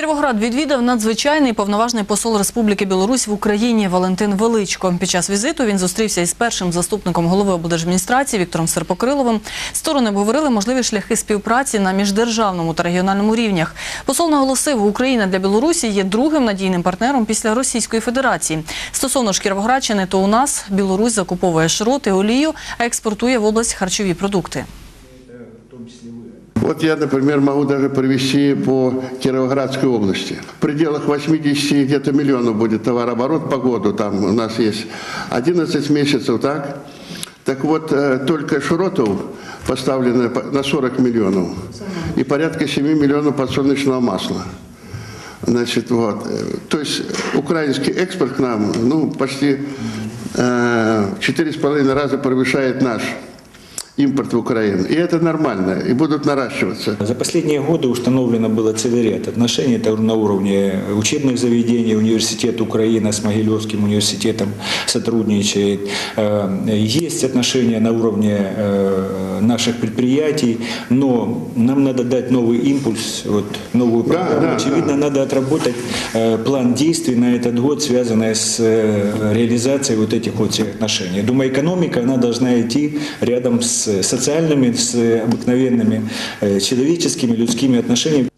Кіровоград відвідав надзвичайний повноважний посол Республіки Білорусь в Україні Валентин Величко. Під час візиту він зустрівся із першим заступником голови облдержадміністрації Віктором Серпокриловим. Сторони обговорили можливі шляхи співпраці на міждержавному та регіональному рівнях. Посол наголосив, Україна для Білорусі є другим надійним партнером після Російської Федерації. Стосовно ж Кіровоградщини, то у нас Білорусь закуповує шрот олію, а експортує в область харчові продукти. Вот я, например, могу даже привести по Кировоградской области. В пределах 80 где-то миллионов будет товарооборот по году. Там у нас есть 11 месяцев, так? Так вот, э, только широтов поставлено по- на 40 миллионов. И порядка 7 миллионов подсолнечного масла. Значит, вот. э, То есть украинский экспорт к нам, ну, почти э, в 4,5 раза превышает наш импорт в Украину. И это нормально, и будут наращиваться. За последние годы установлено было целый ряд отношений это на уровне учебных заведений. Университет Украины с Могилевским университетом сотрудничает. Э, Есть отношения на уровне э, наших предприятий, но нам надо дать новый импульс, вот, новую Да, программу. да, Очевидно, надо отработать э, план действий на этот год, связанный с реализацией вот этих вот отношений. Я думаю, экономика, она должна идти рядом с социальными, с обыкновенными э, человеческими, людскими отношениями.